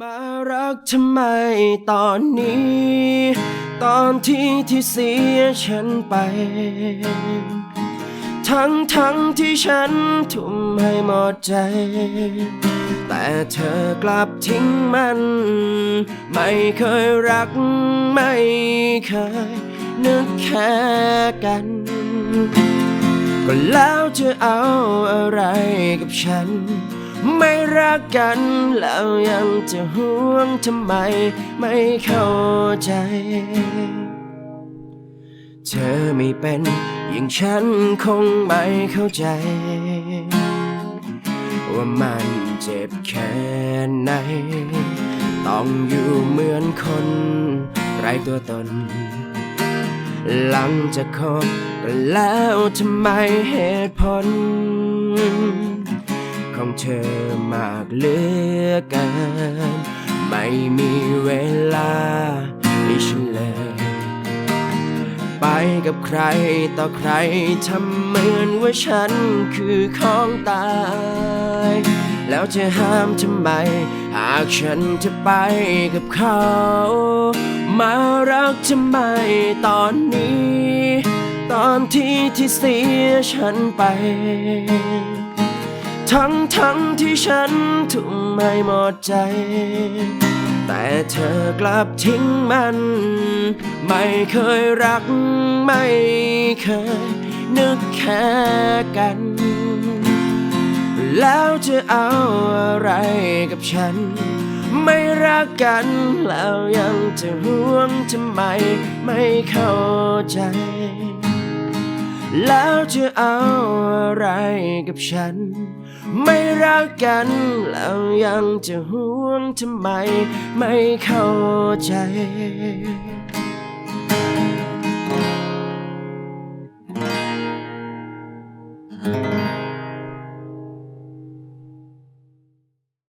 มารักทำไมตอนนี้ ตอนที่ที่เสียฉันไป ทั้งทั้งที่ฉันทุ่มให้หมดใจ แต่เธอกลับทิ้งมัน ไม่เคยรักไม่เคย นึกแค่กัน ก็แล้วจะเอาอะไรกับฉัน ไม่รักกันแล้วยังจะห่วงทำไมไม่เข้าใจ เธอไม่เป็นอย่างฉันคงไม่เข้าใจ ว่ามันเจ็บแค่ไหน ต้องอยู่เหมือนคนไร้ตัวตน หลังจากคบกันแล้วทำไมเหตุผล ของเธอมากเหลือเกิน ไม่มีเวลาให้ฉันเลย ไปกับใครต่อใครทำเหมือนว่าฉันคือของตาย แล้วจะห้ามทำไม หากฉันจะไปกับเขา มารักทำไมตอนนี้ ตอนที่ที่เสียฉันไป ทั้งทั้งที่ฉันทุ่มให้หมดใจ แต่เธอกลับทิ้งมัน ไม่เคยรัก ไม่เคย นึกแค่กัน แล้วจะเอาอะไรกับฉัน ไม่รักกันแล้วยังจะห่วงทำไมไม่เข้าใจ แล้วจะเอาอะไรกับฉัน ไม่รักกัน แล้วยังจะห่วงทำไม ไม่เข้าใจ